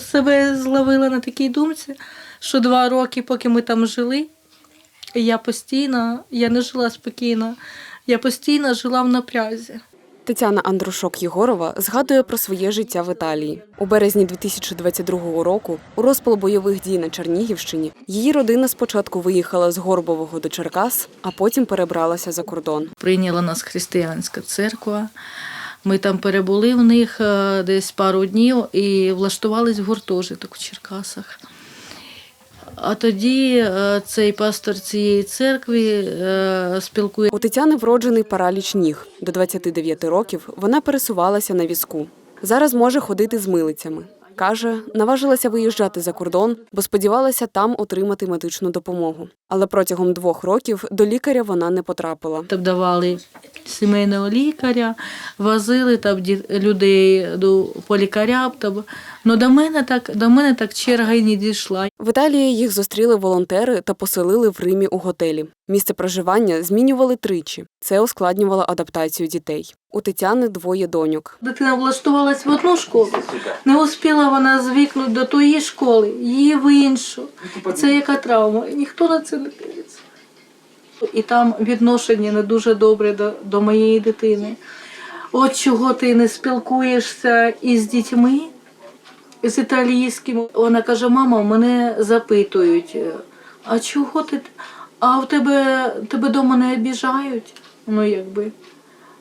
себе зловила на такій думці, що два роки, поки ми там жили, я постійно, я не жила спокійно, я постійно жила в напрязі. Тетяна Андрушок Єгорова згадує про своє життя в Італії. У березні 2022 року, у розпал бойових дій на Чернігівщині, її родина спочатку виїхала з Горбового до Черкас, а потім перебралася за кордон. Прийняла нас християнська церква. Ми там перебули в них е, десь пару днів і влаштувались в гуртожиток у Черкасах. А тоді е, цей пастор цієї церкви е, спілкує У Тетяни вроджений параліч ніг. До 29 років вона пересувалася на візку. Зараз може ходити з милицями. Каже, наважилася виїжджати за кордон, бо сподівалася там отримати медичну допомогу. Але протягом двох років до лікаря вона не потрапила. Там давали сімейного лікаря, возили там людей до по лікарям. Там. Ну до мене так до мене так черга й не дійшла. В Італії їх зустріли волонтери та поселили в Римі у готелі. Місце проживання змінювали тричі. Це ускладнювало адаптацію дітей. У Тетяни двоє доньок. Дитина влаштувалась в одну школу, не успіла вона звикнути до тої школи, її в іншу. Це яка травма? Ніхто на це не дивиться. І там відношення не дуже добре до, до моєї дитини. От чого ти не спілкуєшся із дітьми, з італійськими. Вона каже: мама, мене запитують, а чого ти? А в тебе тебе вдома не обіжають? Ну якби.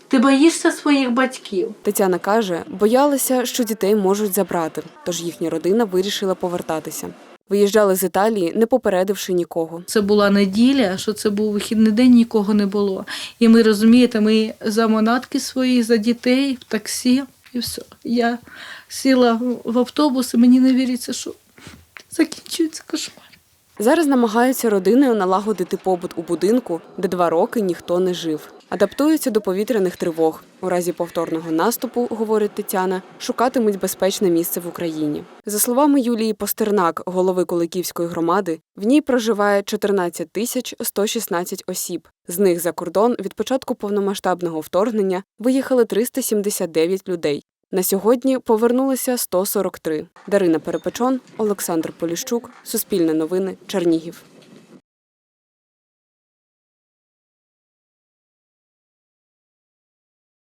Ти боїшся своїх батьків. Тетяна каже, боялися, що дітей можуть забрати, тож їхня родина вирішила повертатися. Виїжджали з Італії, не попередивши нікого. Це була неділя, що це був вихідний день, нікого не було. І ми розумієте, ми за манатки свої, за дітей, в таксі, і все. Я сіла в автобус, і мені не віриться, що закінчується кошмар. Зараз намагаються родиною налагодити побут у будинку, де два роки ніхто не жив. Адаптуються до повітряних тривог. У разі повторного наступу, говорить Тетяна, шукатимуть безпечне місце в Україні. За словами Юлії Постернак, голови Куликівської громади, в ній проживає 14 тисяч 116 осіб. З них за кордон від початку повномасштабного вторгнення виїхали 379 людей. На сьогодні повернулися 143. Дарина Перепечон, Олександр Поліщук, Суспільне новини, Чернігів.